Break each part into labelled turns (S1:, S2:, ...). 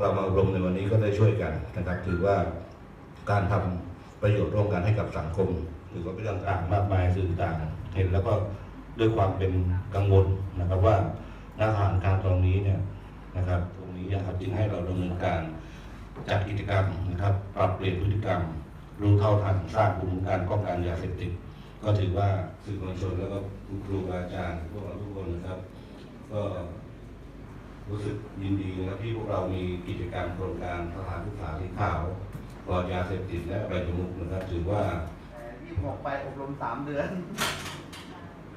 S1: เรามาอบรมในวันนี้ก็ได้ช่วยกันนะครับ ถือว่าการทำประโยชน์ร่วมกันให้กับสังคมถือว่าเป็นเรื่องต่างมากมายสื่อต่างเห็นแล้วก็ด้วยความเป็นกังวลนะครับว่าหน้าทางการตรงนี้เนี่ยนะครับตรงนี้นะครับจึงให้เราดำเนินการจัดกิจกรรมนะครับ ปรับเปลี่ยนพฤติกรรม รู้เท่าทันสร้างภูมิคุ้มกันป้องกันยาเสพติดก็ถือว่าสื่อมวลชนแล้วก็คุณครูอาจารย์พวกเราทุกคนนะครับ ก็ รู้สึกยินดีนะครับที่พวกเรามีกิจกรรมโครงการสถานศึกษาที่ขาวปลอดยาเสพติดและใบยมุกนะครับ ถือว่า
S2: ยี่หกไปอบรมสามเดือน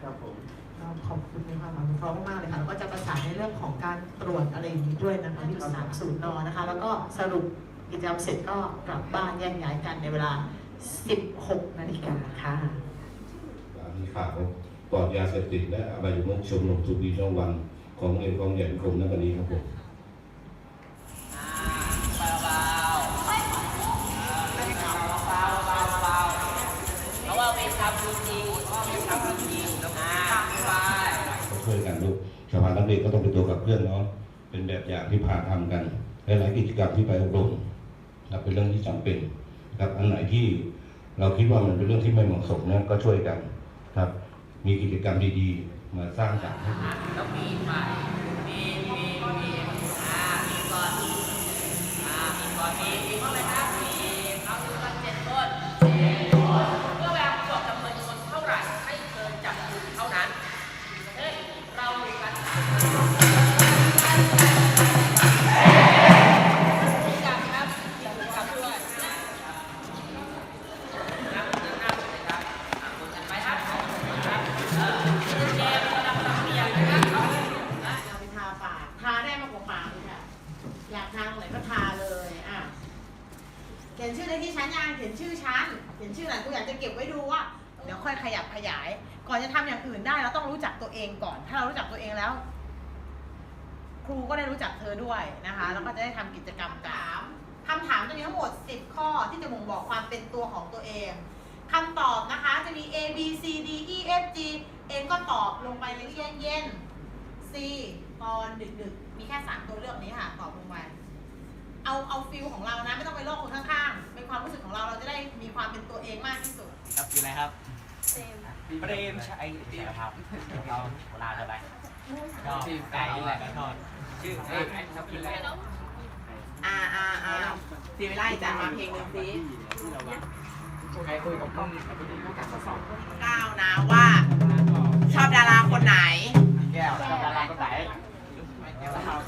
S2: ครับผม
S3: ก็ขอบคุณนะคะขอบคุณพร้อมมากๆเลยค่ะแล้วก็จะประสานในเรื่องของการตรวจอะไรอย่างนี้ด้วยนะคะที่สนามศูนย์นอนะคะ แล้วก็สรุปกิจกรรมเสร็จก็กลับบ้านแยกย้ายกันในเวลา 16 นาฬิกาค่ะ
S1: การที่ขาวปลอดยาเสพติดและใบยมุกชมรมสุบีช่องวัน ของเรียนกองใหญ่กรมนักวันนี้ครับผม
S4: เพราะว่าเป็นคำพูดจริงเพราะว่าเป็นคำพูดจริงอ่าไป
S1: ช่วยกันลูกสภานักเรียนก็ต้องเป็นตัวกับเพื่อนเนาะเป็นแบบอย่างที่พาทำกันหลายๆกิจกรรมที่ไปอบรมนะเป็นเรื่องที่จำเป็นครับอันไหนที่เราคิดว่ามันเป็นเรื่องที่ไม่เหมาะสมเนี่ยก็ช่วยกันครับ มีกิจกรรมดีๆ มาสร้างสรรค์ให้
S4: แล้วมีไปปีนปีนปีนอ่ามีก่อนอ่ามีก่อนปีนปีเข้าไรนะมีเอาดูกันเจ็ดคนเจ็ดคนเพื่อแวลาจบจำนวนคนเท่าไหร่ให้เกินจับกลุ่มเท่านั้นเฮ้ยเราดูกัน
S3: ทาได้มากกว่าปากเลยค่ะ อยากทาตรงไหนก็ทาเลยอะเขียนชื่อในที่ชั้นยังเขียนชื่อชั้นเขียนชื่อไหนกูอยากจะเก็บไว้ดูว่าเดี๋ยวค่อยขยับขยาย ก่อนจะทำอย่างอื่นได้เราต้องรู้จักตัวเองก่อน ถ้าเรารู้จักตัวเองแล้ว ครูก็ได้รู้จักเธอด้วยนะคะ แล้วก็จะได้ทำกิจกรรมถามคำถามจะมีทั้งหมด 10 ข้อที่จะบ่งบอกความเป็นตัวของตัวเองคำตอบนะคะจะมี A B C D E F G เองก็ตอบลงไปในเย็นเย็นๆ C ตอนดึกๆ มีแค่สามตัวเลือกนี้ค่ะตอบลงไปเอาเอาฟิลของเรานะ ไม่ต้องไปลอกคนข้างๆเป็นความรู้สึกของเราเราจะได้มีความเป็นตัวเองมากที่สุด
S5: ครับอยู่ไหนครับเปรมชัยเสรภาพเราลาเท่าไหร่ก็ไก่แหละก็ทอดชื่อเอ้ยชอบกินอะไร
S6: อ่าอ่าอ่าซีวิไลจะมาเพลงหนึ่งสิ
S5: ใครคุยกับกล้อง
S6: ก้าวนะว่า ชอบดาราคนไหน
S5: แก้วชอบดาราคนไหน